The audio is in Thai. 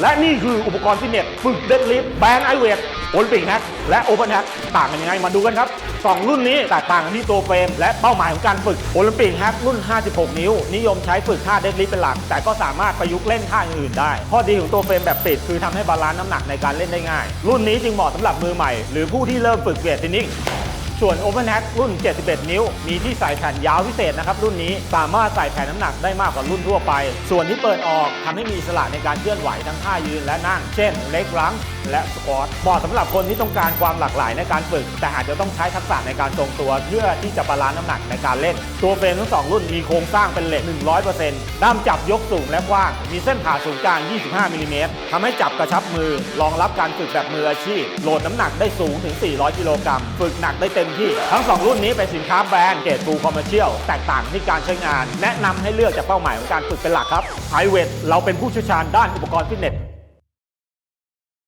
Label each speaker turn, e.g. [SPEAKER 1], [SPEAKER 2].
[SPEAKER 1] และนี่คืออุปกรณ์ฟิตเนสฝึกเดดลิฟต์แบนไอเวทโอลิมปิกแฮกและโอเ n นแฮกต่างกันยังไงมาดูกันครับสองรุ่นนี้แตกต่างกันที่ตัวเฟรม และเป้าหมายของการฝึกโอลิมปิกแฮกรุ่น 56 นิ้ว นิยมใช้ฝึกท่าเดดลิฟต์เป็นหลัก แต่ก็สามารถประยุกต์เล่นท่าอื่นได้ ข้อดีของตัวเฟรมแบบปิดคือทำให้บาลานซ์น้ำหนักในการเล่นได้ง่าย รุ่นนี้จึงเหมาะสำหรับมือใหม่ หรือผู้ที่เริ่มฝึกเวทเทรนนิ่ง ส่วน Open Hack รุ่น 71 นิ้ว มีที่ใส่แผ่นยาวพิเศษนะครับรุ่นนี้สามารถใส่แผ่นน้ำหนักได้มากกว่ารุ่นทั่วไป ส่วนที่เปิดออกทำให้มีอิสระในการเคลื่อนไหวทั้งท่ายืนและนั่ง เช่น เล็กลังและสควอตเหมาะสำหรับคนที่ต้องการความหลากหลายในการฝึก แต่อาจจะต้องใช้ทักษะในการทรงตัว เพื่อที่จะบาลานซ์น้ำหนักในการเล่น ตัวเฟรมทั้งสองรุ่นมีโครงสร้างเป็นเหล็ก 100%ด้ามจับยกสูงและกว้าง มีเส้นผ่าศูนย์กลาง 25มิลลิเมตรทำให้จับกระชับมือ รองรับการฝึกแบบมืออาชีพ โหลดน้ำหนักได้สูงถึง 400 กิโลกรัม ฝึกหนักได้เต็มที่ ทั้ง 2 รุ่นนี้เป็นสินค้าแบรนด์เกรดฟูลคอมเมอร์เชียลแตกต่างที่การใช้งาน แนะนำให้เลือกจากเป้าหมายของการฝึกเป็นหลักครับไฮเวทเราเป็นผู้เชี่ยวชาญด้านอุปกรณ์ฟิตเนส